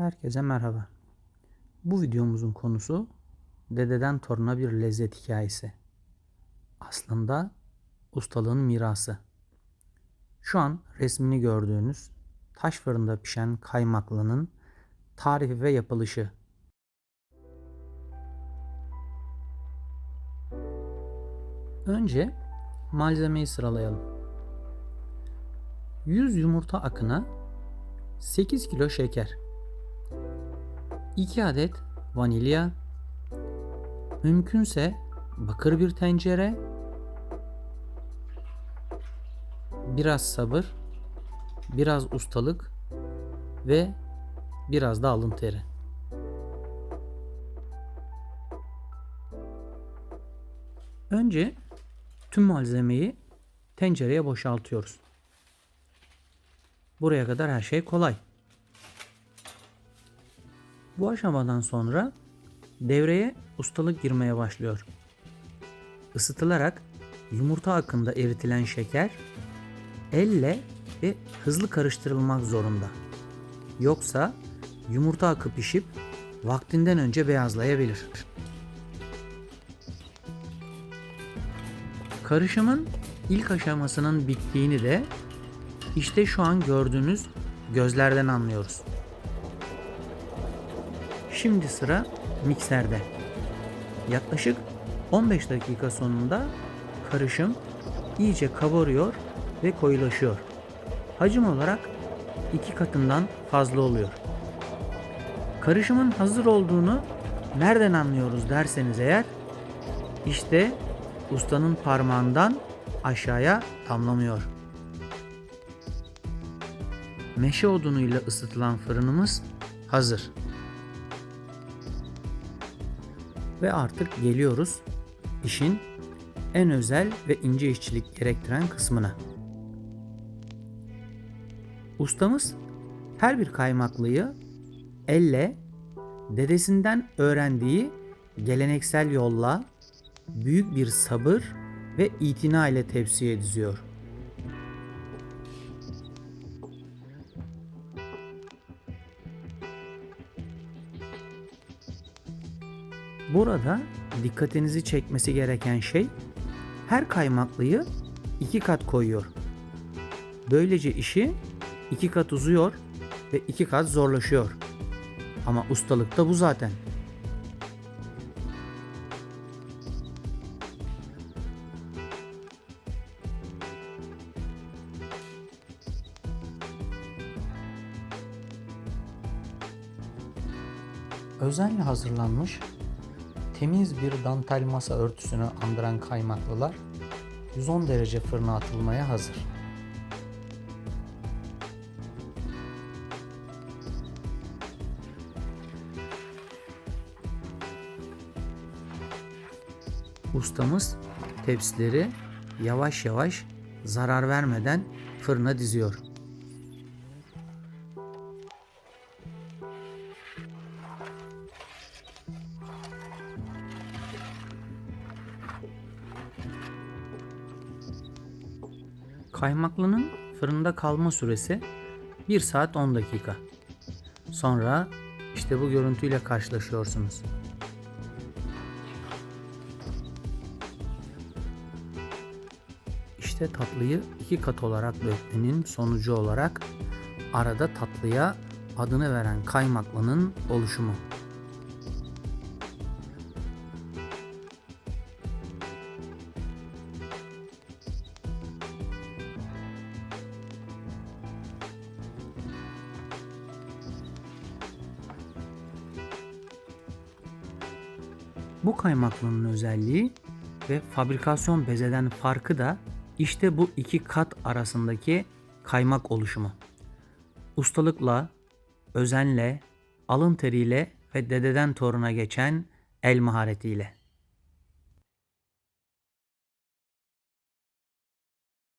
Herkese merhaba. Bu videomuzun konusu dededen toruna bir lezzet hikayesi. Aslında ustalığın mirası. Şu an resmini gördüğünüz taş fırında pişen kaymaklının tarifi ve yapılışı. Önce malzemeyi sıralayalım. 100 yumurta akına 8 kilo şeker, 2 adet vanilya, mümkünse bakır bir tencere, biraz sabır, biraz ustalık ve biraz da alın teri. Önce tüm malzemeyi tencereye boşaltıyoruz. Buraya kadar her şey kolay. Bu aşamadan sonra devreye ustalık girmeye başlıyor. Isıtılarak yumurta akında eritilen şeker elle ve hızlı karıştırılmak zorunda. Yoksa yumurta akı pişip vaktinden önce beyazlayabilir. Karışımın ilk aşamasının bittiğini de işte şu an gördüğünüz gözlerden anlıyoruz. Şimdi sıra mikserde. Yaklaşık 15 dakika sonunda karışım iyice kabarıyor ve koyulaşıyor. Hacim olarak iki katından fazla oluyor. Karışımın hazır olduğunu nereden anlıyoruz derseniz eğer işte ustanın parmağından aşağıya damlamıyor. Meşe odunuyla ısıtılan fırınımız hazır. Ve artık geliyoruz işin en özel ve ince işçilik gerektiren kısmına. Ustamız her bir kaymaklıyı elle dedesinden öğrendiği geleneksel yolla büyük bir sabır ve itina ile tepsiye diziyor. Burada dikkatinizi çekmesi gereken şey her kaymaklıyı iki kat koyuyor. Böylece işi iki kat uzuyor ve iki kat zorlaşıyor. Ama ustalık da bu zaten. Özenle hazırlanmış temiz bir dantel masa örtüsünü andıran kaymaklılar 110 derece fırına atılmaya hazır. Ustamız tepsileri yavaş yavaş zarar vermeden fırına diziyor. Kaymaklının fırında kalma süresi 1 saat 10 dakika. Sonra işte bu görüntüyle karşılaşıyorsunuz. İşte tatlıyı iki kat olarak dökmenin sonucu olarak arada tatlıya adını veren kaymaklının oluşumu. Bu kaymaklının özelliği ve fabrikasyon bezeden farkı da işte bu iki kat arasındaki kaymak oluşumu. Ustalıkla, özenle, alın teriyle ve dededen toruna geçen el maharetiyle.